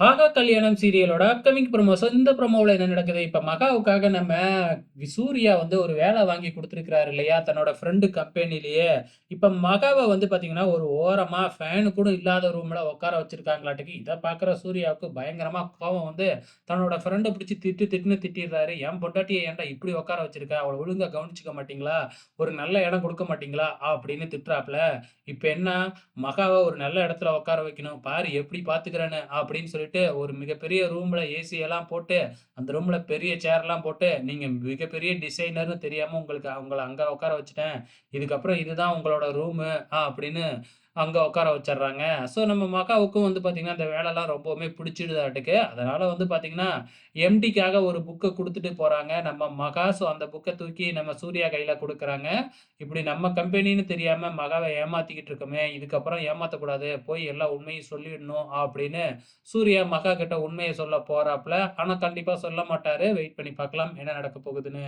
ஆகா கல்யாணம் சீரியலோட upcoming promotion இந்த ப்ரொமோவில் என்ன நடக்குது? இப்போ மகாவுக்காக நம்ம சூர்யா வந்து ஒரு வேலை வாங்கி கொடுத்துருக்கிறாரு இல்லையா? தன்னோட ஃப்ரெண்டு கம்பெனிலேயே இப்போ மகாவை வந்து பார்த்தீங்கன்னா ஒரு ஓரமாக ஃபேனு கூட இல்லாத ரூமில் உட்கார வச்சிருக்காங்களாட்டுக்கு இதை பார்க்குற சூர்யாவுக்கு பயங்கரமாக கோவம் வந்து தன்னோட ஃப்ரெண்டை பிடிச்சி திட்டு திட்டுன்னு திட்டிடுறாரு. என் பொண்டாட்டியை ஏன்டா இப்படி உட்கார வச்சிருக்கா? அவளை ஒழுங்காக கவனிச்சிக்க மாட்டீங்களா? ஒரு நல்ல இடம் கொடுக்க மாட்டிங்களா? அப்படின்னு திட்டுறாப்புல. இப்போ என்ன? மகாவை ஒரு நல்ல இடத்துல உட்கார வைக்கணும். பாரு எப்படி பார்த்துக்கிறேன்னு அப்படின்னு சொல்லி சொல்லிட்டு ஒரு மிகப்பெரிய ரூம்ல ஏசி எல்லாம் போட்டு அந்த ரூம்ல பெரிய சேர்லாம் போட்டு நீங்க மிகப்பெரிய டிசைனர்னு தெரியாம உங்களுக்கு அவங்கள அங்க உட்கார வச்சுட்டேன். இதுக்கப்புறம் இதுதான் உங்களோட ரூமு அப்படின்னு அங்கே உட்கார வச்சிடுறாங்க. ஸோ நம்ம மகாவுக்கும் வந்து பார்த்தீங்கன்னா இந்த வேலைலாம் ரொம்பவுமே பிடிச்சிடுதாட்டுக்கு அதனால் வந்து பார்த்தீங்கன்னா எம்டிக்காக ஒரு புக்கை கொடுத்துட்டு போகிறாங்க நம்ம மகா ஸோ அந்த புக்கை தூக்கி நம்ம சூர்யா கையில் கொடுக்குறாங்க. இப்படி நம்ம கம்பெனின்னு தெரியாமல் மகாவை ஏமாற்றிக்கிட்டு இருக்கோமே இதுக்கப்புறம் ஏமாற்றக்கூடாது போய் எல்லா உண்மையும் சொல்லிடணும் அப்படின்னு சூர்யா மகா கிட்ட உண்மையை சொல்ல போகிறாப்புல ஆனால் கண்டிப்பாக சொல்ல மாட்டார். வெயிட் பண்ணி பார்க்கலாம் என்ன நடக்க போகுதுன்னு.